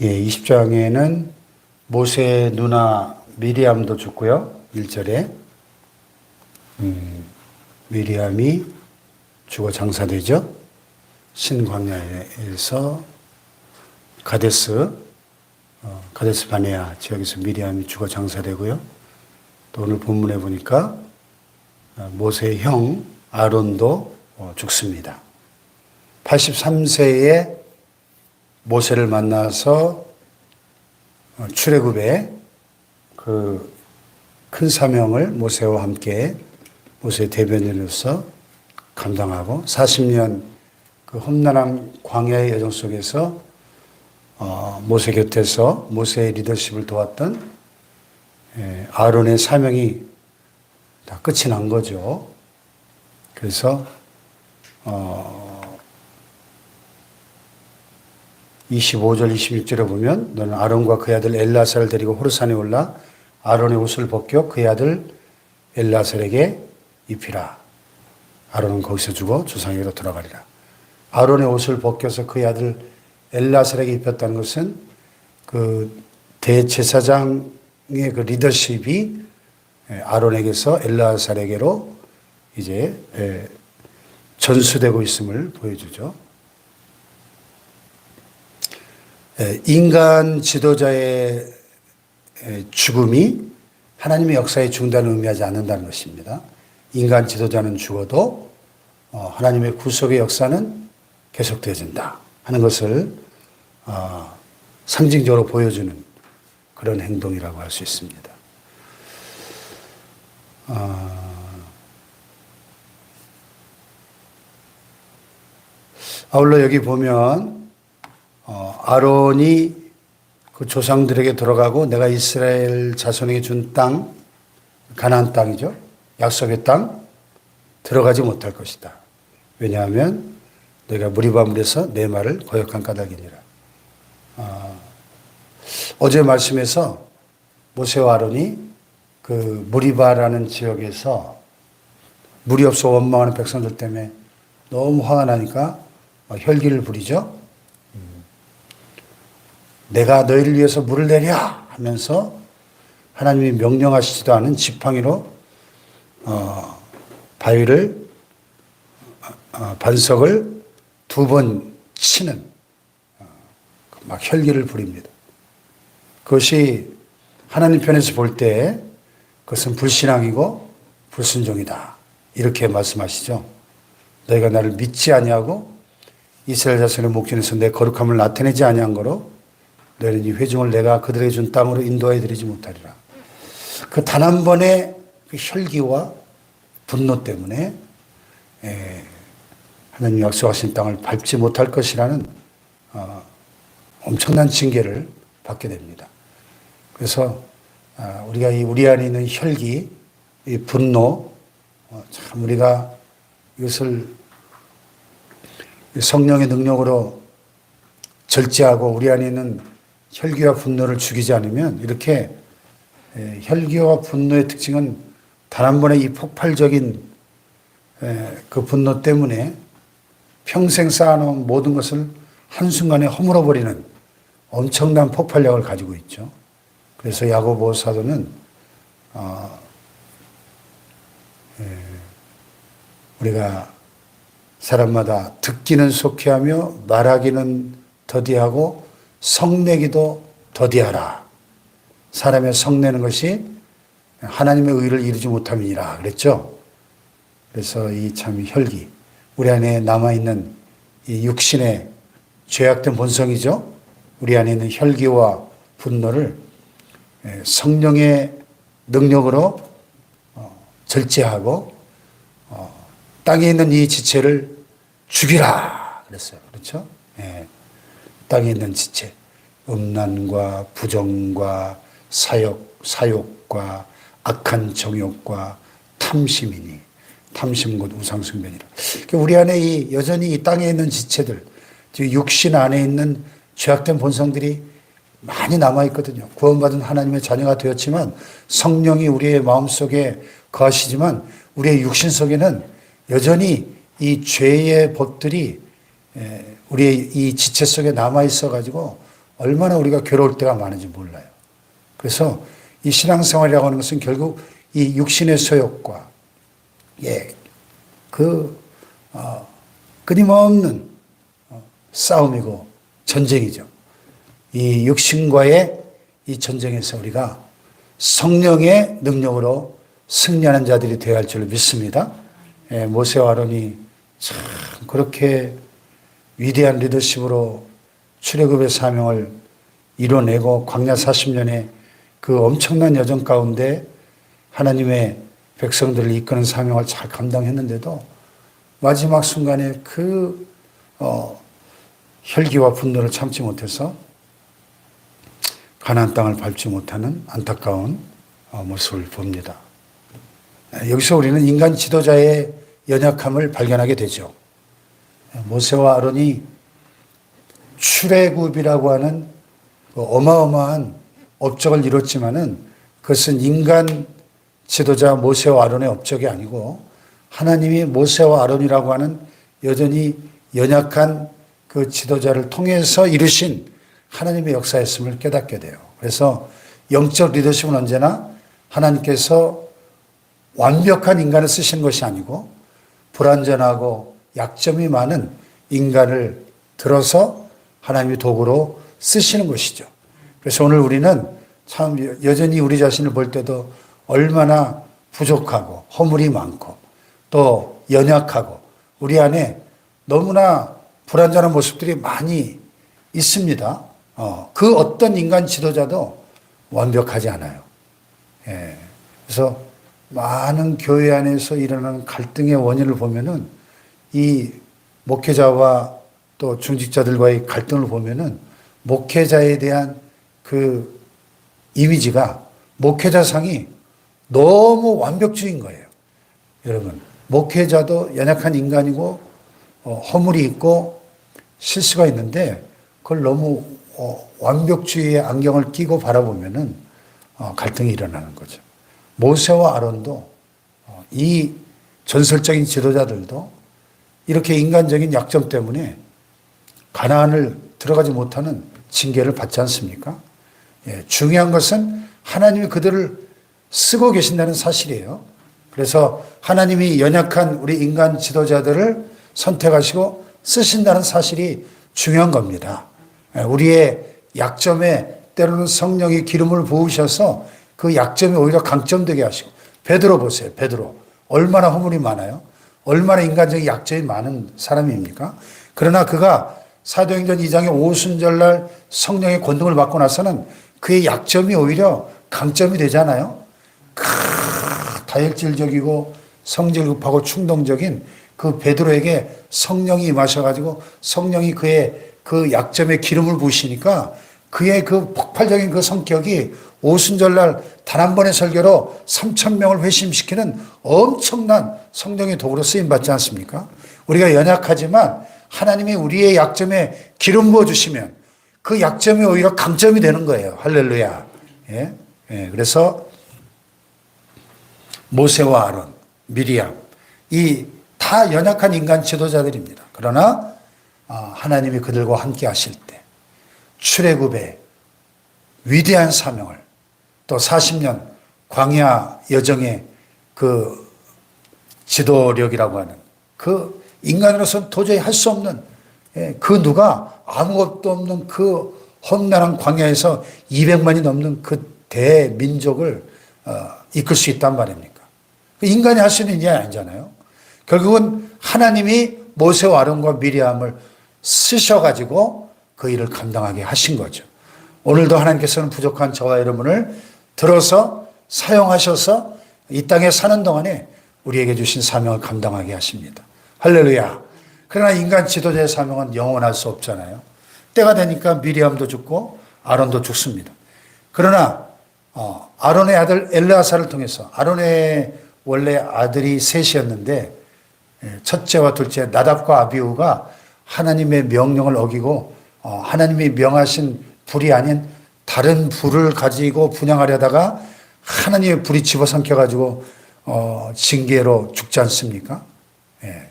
예, 20장에는 모세의 누나 미리암도 죽고요. 1절에 음, 미리암이 죽어 장사되죠. 신광야에서 가데스 어, 가데스 바네아 지역에서 미리암이 죽어 장사되고요. 또 오늘 본문에 보니까 어, 모세의 형 아론도 어, 죽습니다. 83세에 모세를 만나서 어, 출애굽에 그큰 사명을 모세와 함께 모세 대변인으로서 감당하고 40년 그 험난한 광야의 여정 속에서 어, 모세 곁에서 모세의 리더십을 도왔던 예, 아론의 사명이 다 끝이 난 거죠. 그래서 어, 25절 26절에 보면 너는 아론과 그의 아들 엘라사를 데리고 호르산에 올라 아론의 옷을 벗겨 그의 아들 엘라살에게 입히라. 아론은 거기서 죽어 조상에게로 돌아가리라. 아론의 옷을 벗겨서 그의 아들 엘라살에게 입혔다는 것은 그 대제사장의 그 리더십이 아론에게서 엘라살에게로 이제 예, 전수되고 있음을 보여주죠. 예, 인간 지도자의 예, 죽음이 하나님의 역사의 중단을 의미하지 않는다는 것입니다. 인간 지도자는 죽어도 어, 하나님의 구속의 역사는 계속되어진다 하는 것을 어, 상징적으로 보여주는 그런 행동이라고 할 수 있습니다. 어, 아울러 여기 보면 어, 아론이 그 조상들에게 들어가고 내가 이스라엘 자손에게 준 땅, 가나안 땅이죠. 약속의 땅 들어가지 못할 것이다. 왜냐하면 내가 무리바물에서 내 말을 거역한 까닭이니라. 어, 어제 말씀에서 모세와 아론이 그 무리바라는 지역에서 물이 없어 원망하는 백성들 때문에 너무 화가 나니까 혈기를 부리죠. 내가 너희를 위해서 물을 내려 하면서 하나님이 명령하시지도 않은 지팡이로 어, 바위를 어, 반석을 두 번 치는 어, 막 혈기를 부립니다. 그것이 하나님 편에서 볼 때 그것은 불신앙이고 불순종이다. 이렇게 말씀하시죠. 너희가 나를 믿지 아니하고 이스라엘 자손의 목전에서 내 거룩함을 나타내지 아니한 거로 너희는 이 회중을 내가 그들에게 준 땅으로 인도해 드리지 못하리라. 그 단 한 번의 그 혈기와 분노 때문에 에, 하나님 약속하신 땅을 밟지 못할 것이라는 어, 엄청난 징계를 받게 됩니다. 그래서 아, 우리가 이 우리 안에 있는 혈기, 이 분노, 어, 참 우리가 이것을 성령의 능력으로 절제하고 우리 안에 있는 혈기와 분노를 죽이지 않으면 이렇게 혈기와 분노의 특징은 단 한 번의 이 폭발적인 그 분노 때문에 평생 쌓아놓은 모든 것을 한순간에 허물어버리는 엄청난 폭발력을 가지고 있죠. 그래서 야고보 사도는 어, 우리가 사람마다 듣기는 속히하며 말하기는 더디하고 성내기도 더디하라. 사람의 성내는 것이 하나님의 의를 이루지 못함이니라 그랬죠. 그래서 이 참 혈기, 우리 안에 남아있는 이 육신의 죄악된 본성이죠. 우리 안에 있는 혈기와 분노를 성령의 능력으로 어, 절제하고 어, 땅에 있는 이 지체를 죽이라 그랬어요. 그렇죠? 예. 땅에 있는 지체, 음란과 부정과 사욕, 사욕과 악한 정욕과 탐심이니 탐심 곧 우상숭배니라. 그러니까 우리 안에 이 여전히 이 땅에 있는 지체들, 육신 안에 있는 죄악된 본성들이 많이 남아 있거든요. 구원받은 하나님의 자녀가 되었지만 성령이 우리의 마음 속에 거하시지만 우리의 육신 속에는 여전히 이 죄의 법들이 우리의 이 지체 속에 남아 있어 가지고 얼마나 우리가 괴로울 때가 많은지 몰라요. 그래서 이 신앙생활이라고 하는 것은 결국 이 육신의 소욕과 예, 그 어, 끊임없는 어, 싸움이고 전쟁이죠. 이 육신과의 이 전쟁에서 우리가 성령의 능력으로 승리하는 자들이 되어야 할줄 믿습니다. 예, 모세와 아론이 참 그렇게 위대한 리더십으로 출애굽의 사명을 이뤄내고 광야 40년의 그 엄청난 여정 가운데 하나님의 백성들을 이끄는 사명을 잘 감당했는데도 마지막 순간에 그 어, 혈기와 분노를 참지 못해서 가나안 땅을 밟지 못하는 안타까운 어, 모습을 봅니다. 여기서 우리는 인간 지도자의 연약함을 발견하게 되죠. 모세와 아론이 출애굽이라고 하는 그 어마어마한 업적을 이뤘지만은 그것은 인간 지도자 모세와 아론의 업적이 아니고 하나님이 모세와 아론이라고 하는 여전히 연약한 그 지도자를 통해서 이루신 하나님의 역사였음을 깨닫게 돼요. 그래서 영적 리더십은 언제나 하나님께서 완벽한 인간을 쓰신 것이 아니고 불완전하고 약점이 많은 인간을 들어서 하나님의 도구로 쓰시는 것이죠. 그래서 오늘 우리는 참 여전히 우리 자신을 볼 때도 얼마나 부족하고 허물이 많고 또 연약하고 우리 안에 너무나 불완전한 모습들이 많이 있습니다. 어, 그 어떤 인간 지도자도 완벽하지 않아요. 예. 그래서 많은 교회 안에서 일어나는 갈등의 원인을 보면은 이 목회자와 또 중직자들과의 갈등을 보면은 목회자에 대한 그 이미지가 목회자상이 너무 완벽주의인 거예요. 여러분, 목회자도 연약한 인간이고 어, 허물이 있고 실수가 있는데 그걸 너무 어, 완벽주의의 안경을 끼고 바라보면은 어, 갈등이 일어나는 거죠. 모세와 아론도 어, 이 전설적인 지도자들도 이렇게 인간적인 약점 때문에 가나안을 들어가지 못하는 징계를 받지 않습니까? 예, 중요한 것은 하나님이 그들을 쓰고 계신다는 사실이에요. 그래서 하나님이 연약한 우리 인간 지도자들을 선택하시고 쓰신다는 사실이 중요한 겁니다. 예, 우리의 약점에 때로는 성령이 기름을 부으셔서 그 약점이 오히려 강점되게 하시고 베드로 보세요. 베드로 얼마나 허물이 많아요. 얼마나 인간적인 약점이 많은 사람입니까? 그러나 그가 사도행전 2장의 오순절날 성령의 권능을 받고 나서는 그의 약점이 오히려 강점이 되잖아요. 크, 다혈질적이고 성질급하고 충동적인 그 베드로에게 성령이 임하셔가지고 성령이 그의 그 약점에 기름을 부으시니까 그의 그 폭발적인 그 성격이 오순절날 단 한 번의 설교로 3천 명을 회심시키는 엄청난 성령의 도구로 쓰임 받지 않습니까? 우리가 연약하지만 하나님이 우리의 약점에 기름 부어 주시면 그 약점이 오히려 강점이 되는 거예요. 할렐루야. 예? 예, 그래서 모세와 아론, 미리암 이 다 연약한 인간 지도자들입니다. 그러나 아, 하나님이 그들과 함께 하실 때 출애굽의 위대한 사명을 또 40년 광야 여정의 그 지도력이라고 하는 그 인간으로서는 도저히 할 수 없는 예, 그 누가 아무것도 없는 그 험난한 광야에서 200만이 넘는 그 대민족을 어, 이끌 수 있단 말입니까? 그 인간이 할 수 있는 일이 아니잖아요. 결국은 하나님이 모세와 아론과 미리암을 쓰셔가지고 그 일을 감당하게 하신 거죠. 오늘도 하나님께서는 부족한 저와 여러분을 들어서 사용하셔서 이 땅에 사는 동안에 우리에게 주신 사명을 감당하게 하십니다. 할렐루야. 그러나 인간 지도자의 사명은 영원할 수 없잖아요. 때가 되니까 미리암도 죽고 아론도 죽습니다. 그러나 어, 아론의 아들 엘르아사를 통해서 아론의 원래 아들이 셋이었는데 예, 첫째와 둘째 나답과 아비우가 하나님의 명령을 어기고 어, 하나님이 명하신 불이 아닌 다른 불을 가지고 분양하려다가 하나님의 불이 집어삼켜 가지고 어, 징계로 죽지 않습니까? 예.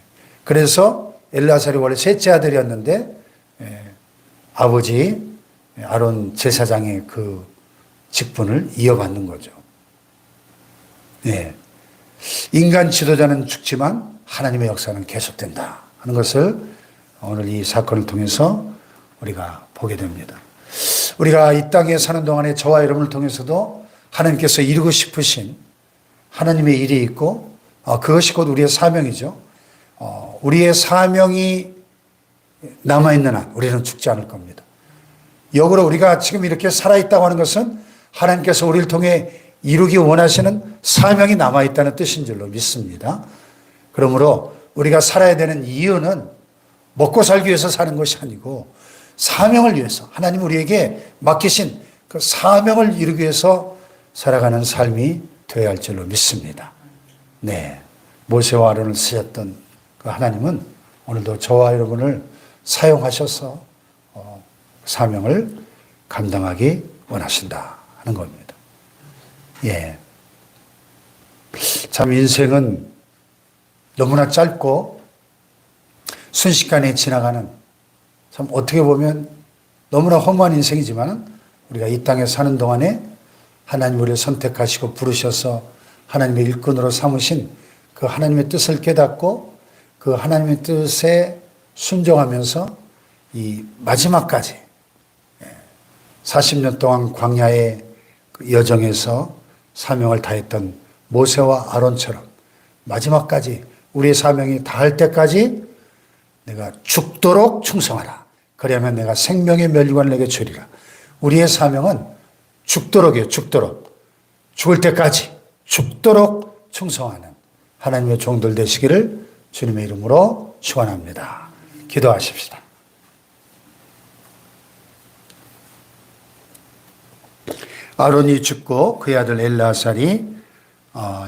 그래서 엘라살이 원래 셋째 아들이었는데 예, 아버지 아론 제사장의 그 직분을 이어받는 거죠. 예. 인간 지도자는 죽지만 하나님의 역사는 계속된다 하는 것을 오늘 이 사건을 통해서 우리가 보게 됩니다. 우리가 이 땅에 사는 동안에 저와 여러분을 통해서도 하나님께서 이루고 싶으신 하나님의 일이 있고 어, 그것이 곧 우리의 사명이죠. 어, 우리의 사명이 남아있는 한 우리는 죽지 않을 겁니다. 역으로 우리가 지금 이렇게 살아있다고 하는 것은 하나님께서 우리를 통해 이루기 원하시는 사명이 남아있다는 뜻인 줄로 믿습니다. 그러므로 우리가 살아야 되는 이유는 먹고 살기 위해서 사는 것이 아니고 사명을 위해서 하나님 우리에게 맡기신 그 사명을 이루기 위해서 살아가는 삶이 되어야 할 줄로 믿습니다. 네. 모세와 아론을 쓰셨던 그 하나님은 오늘도 저와 여러분을 사용하셔서 어, 사명을 감당하기 원하신다 하는 겁니다. 예. 참 인생은 너무나 짧고 순식간에 지나가는 참 어떻게 보면 너무나 허무한 인생이지만 우리가 이 땅에 사는 동안에 하나님 우리를 선택하시고 부르셔서 하나님의 일꾼으로 삼으신 그 하나님의 뜻을 깨닫고 그 하나님의 뜻에 순종하면서 이 마지막까지 40년 동안 광야의 그 여정에서 사명을 다했던 모세와 아론처럼 마지막까지 우리의 사명이 다할 때까지 내가 죽도록 충성하라. 그러면 내가 생명의 멸류관을 내게 주리라. 우리의 사명은 죽도록이에요. 죽도록. 죽을 때까지 죽도록 충성하는 하나님의 종들 되시기를 주님의 이름으로 축원합니다. 기도하십시다. 아론이 죽고 그의 아들 엘라살이 어,